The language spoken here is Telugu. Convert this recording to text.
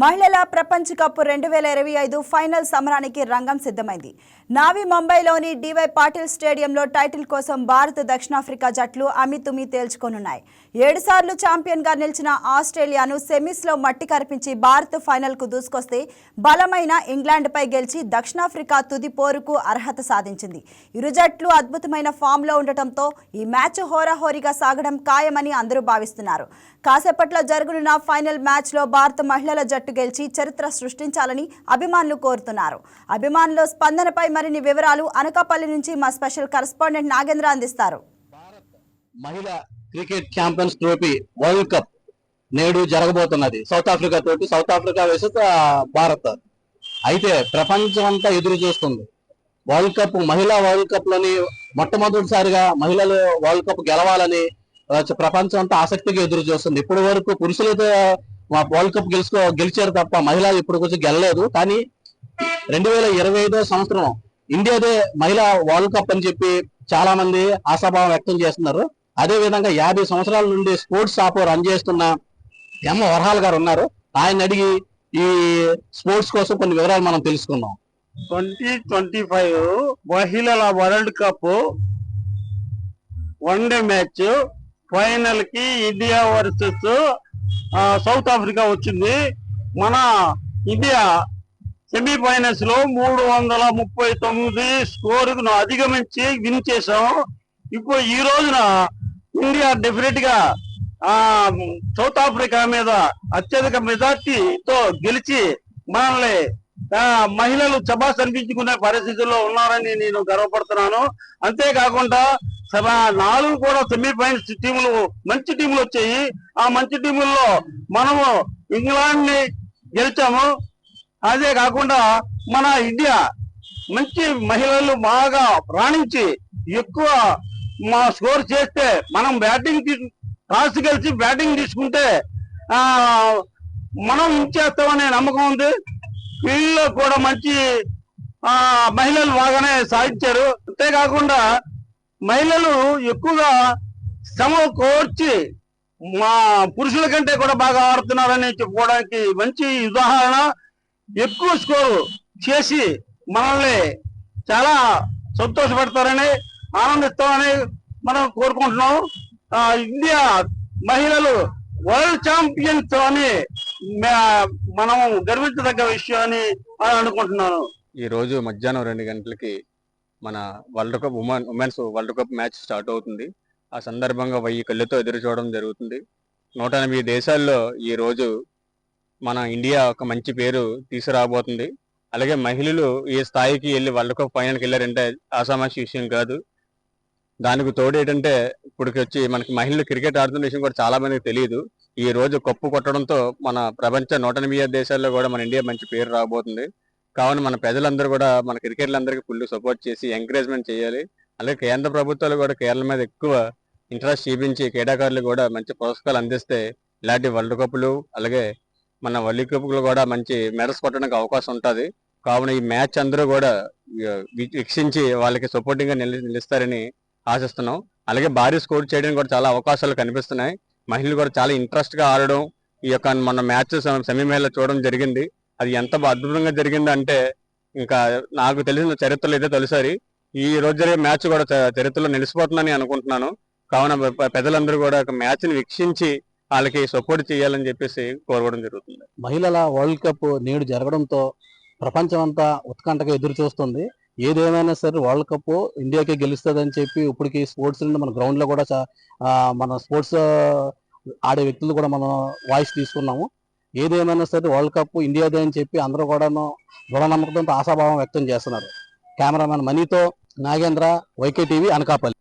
మహిళల ప్రపంచ కప్ రెండు వేల ఇరవై ఐదు ఫైనల్ సమరానికి రంగం సిద్ధమైంది. నావి ముంబైలోని డివై పాటిల్ స్టేడియంలో టైటిల్ కోసం భారత్ దక్షిణాఫ్రికా జట్లు అమితుమి తేల్చుకోనున్నాయి. ఏడుసార్లు ఛాంపియన్గా నిలిచిన ఆస్ట్రేలియాను సెమీస్లో మట్టి కరిపించి భారత్ ఫైనల్కు దూసుకొస్తే బలమైన ఇంగ్లాండ్పై గెలిచి దక్షిణాఫ్రికా తుది పోరుకు అర్హత సాధించింది. ఇరు జట్లు అద్భుతమైన ఫామ్లో ఉండటంతో ఈ మ్యాచ్ హోరాహోరీగా సాగడం ఖాయమని అందరూ భావిస్తున్నారు. కాసేపట్లో జరగనున్న ఫైనల్ మ్యాచ్లో భారత మహిళల జట్టు గెలిచి చరిత్ర సృష్టించాలని అభిమానులు కోరుతున్నారు. అభిమానుల స్పందనపై మరిన్ని వివరాలు అనకాపల్లి నుంచి మా స్పెషల్ కరస్పాండెంట్ నాగేంద్ర అందిస్తారు. మహిళా cricket champions trophy world cup నేడు జరగబోతున్నది. సౌత్ ఆఫ్రికా తోటి సౌత్ ఆఫ్రికా వేసెస్ భారత్. అయితే ప్రపంచం అంతా ఎదురు చూస్తుంది. వరల్డ్ కప్ మహిళా వరల్డ్ కప్లోని మొట్టమొదటిసారిగా మహిళలు వరల్డ్ కప్ గెలవాలని ప్రపంచం అంతా ఆసక్తిగా ఎదురు చూస్తుంది. ఇప్పటి వరకు పురుషులతో మా వరల్డ్ కప్ గెలుచుకో గెలిచారు తప్ప మహిళలు ఇప్పుడు కొంచెం గెలలేదు. కానీ రెండు వేల ఇరవై ఐదో సంవత్సరం ఇండియాదే మహిళా వరల్డ్ కప్ అని చెప్పి చాలా మంది ఆశాభావం వ్యక్తం చేస్తున్నారు. అదే విధంగా యాభై సంవత్సరాల నుండి స్పోర్ట్స్ షాప్ రన్ చేస్తున్న ఎమ్మ వరహాల్ గారు ఉన్నారు. ఆయన అడిగి ఈ స్పోర్ట్స్ కోసం కొన్ని వివరాలు మనం తెలుసుకుందాం. ట్వంటీ ట్వంటీ ఫైవ్ మహిళల world cup one day match ఫైనల్కి ఇండియా వర్సెస్ సౌత్ ఆఫ్రికా వచ్చింది. మన ఇండియా సెమీఫైనల్స్లో మూడు వందల ముప్పై తొమ్మిది స్కోరును అధిగమించి విన్ చేసాం ఇప్పుడు ఈ రోజున ఇండియా డెఫినెట్గా ఆ సౌత్ ఆఫ్రికా మీద అత్యధిక మెజార్టీతో గెలిచి మనల్ని మహిళలు చబాస్ అనిపించుకునే పరిస్థితుల్లో ఉన్నారని నేను గర్వపడుతున్నాను. అంతేకాకుండా నాలుగు కూడా సెమీఫైనల్స్ టీములు మంచి టీములు వచ్చాయి. ఆ మంచి టీముల్లో మనము ఇంగ్లాండ్ని గెలిచాము. అదే కాకుండా మన ఇండియా మంచి మహిళలు బాగా రాణించి ఎక్కువ మా స్కోర్ చేస్తే మనం బ్యాటింగ్ టాస్ గెలిచి బ్యాటింగ్ తీసుకుంటే ఆ మనం ఇచ్చేస్తామనే నమ్మకం ఉంది. వీళ్ళలో కూడా మంచి ఆ మహిళలు బాగానే సాధించారు. అంతేకాకుండా మహిళలు ఎక్కువగా శ్రమ కోర్చి మా పురుషుల కంటే కూడా బాగా ఆడుతున్నారని చెప్పుకోవడానికి మంచి ఉదాహరణ ఎక్కువ స్కోరు చేసి మనల్ని చాలా సంతోషపడతారని ఆనందిస్తామని మనం కోరుకుంటున్నాం. ఆ, ఇండియా మహిళలు వరల్డ్ ఛాంపియన్స్ అని మనం గర్వించదగ్గ విషయం అని అనుకుంటున్నాను. ఈ రోజు మధ్యాహ్నం రెండు గంటలకి మన world cup women women's world cup match start అవుతుంది. ఆ సందర్భంగా వెయ్యి కళ్ళతో ఎదురు చూడడం జరుగుతుంది. నూట ఎనిమిది దేశాల్లో ఈ రోజు మన ఇండియా ఒక మంచి పేరు తీసుకురాబోతుంది. అలాగే మహిళలు ఈ స్థాయికి వెళ్ళి వరల్డ్ కప్ ఫైనల్కి వెళ్ళారంటే ఆసామాషి విషయం కాదు. దానికి తోడు ఏంటంటే ఇప్పటికి వచ్చి మనకి మహిళలు క్రికెట్ ఆడుతున్న విషయం కూడా చాలా మందికి తెలియదు. ఈ రోజు కప్పు కొట్టడంతో మన ప్రపంచ నూట ఎనిమిది దేశాల్లో కూడా మన ఇండియా మంచి పేరు రాబోతుంది. కావున మన ప్రజలందరూ కూడా మన క్రికెట్లందరికీ ఫుల్ సపోర్ట్ చేసి ఎంకరేజ్మెంట్ చేయాలి. అలాగే కేంద్ర ప్రభుత్వాలు కూడా కేరళ మీద ఎక్కువ ఇంట్రెస్ట్ చూపించి క్రీడాకారులు కూడా మంచి పురస్కారాలు అందిస్తే ఇలాంటి వరల్డ్ కప్లు అలాగే మన వరల్డ్ కప్లు కూడా మంచి మెడల్స్ కొట్టడానికి అవకాశం ఉంటుంది. కావున ఈ మ్యాచ్ అందరూ కూడా వీక్షించి వాళ్ళకి సపోర్టింగ్గా నిలి నిలుస్తారని ఆశిస్తున్నాం. అలాగే భారీ స్కోర్ చేయడానికి కూడా చాలా అవకాశాలు కనిపిస్తున్నాయి. మహిళలు కూడా చాలా ఇంట్రెస్ట్గా ఆడడం ఈ యొక్క మన మ్యాచ్ సెమీఫైనల్ చూడడం జరిగింది. అది ఎంత అద్భుతంగా జరిగింది అంటే ఇంకా నాకు తెలిసిన చరిత్రలో ఇదే తొలిసారి. ఈ రోజు జరిగే మ్యాచ్ కూడా చరిత్రలో నిలిచిపోతుందని అనుకుంటున్నాను. కావున పెద్దలందరూ కూడా మ్యాచ్ని వీక్షించి వాళ్ళకి సపోర్ట్ చేయాలని చెప్పేసి కోరుకోవడం జరుగుతుంది. మహిళల వరల్డ్ కప్ నేడు జరగడంతో ప్రపంచం అంతా ఉత్కంఠగా ఎదురు చూస్తుంది ఏదేమైనా సరే వరల్డ్ కప్ ఇండియాకే గెలుస్తుందని చెప్పి ఇప్పటికి స్పోర్ట్స్ నుండి మన గ్రౌండ్లో కూడా మన స్పోర్ట్స్ ఆడే వ్యక్తులు కూడా మనం వాయిస్ తీసుకున్నాము. ఏదేమైనా సరే వరల్డ్ కప్ ఇండియాదే అని చెప్పి అందరూ కూడాను దృఢ నమ్మకంతో ఆశాభావం వ్యక్తం చేస్తున్నారు. కెమెరామెన్ మనీతో నాగేంద్ర వైకే టీవీ అనకాపల్లి.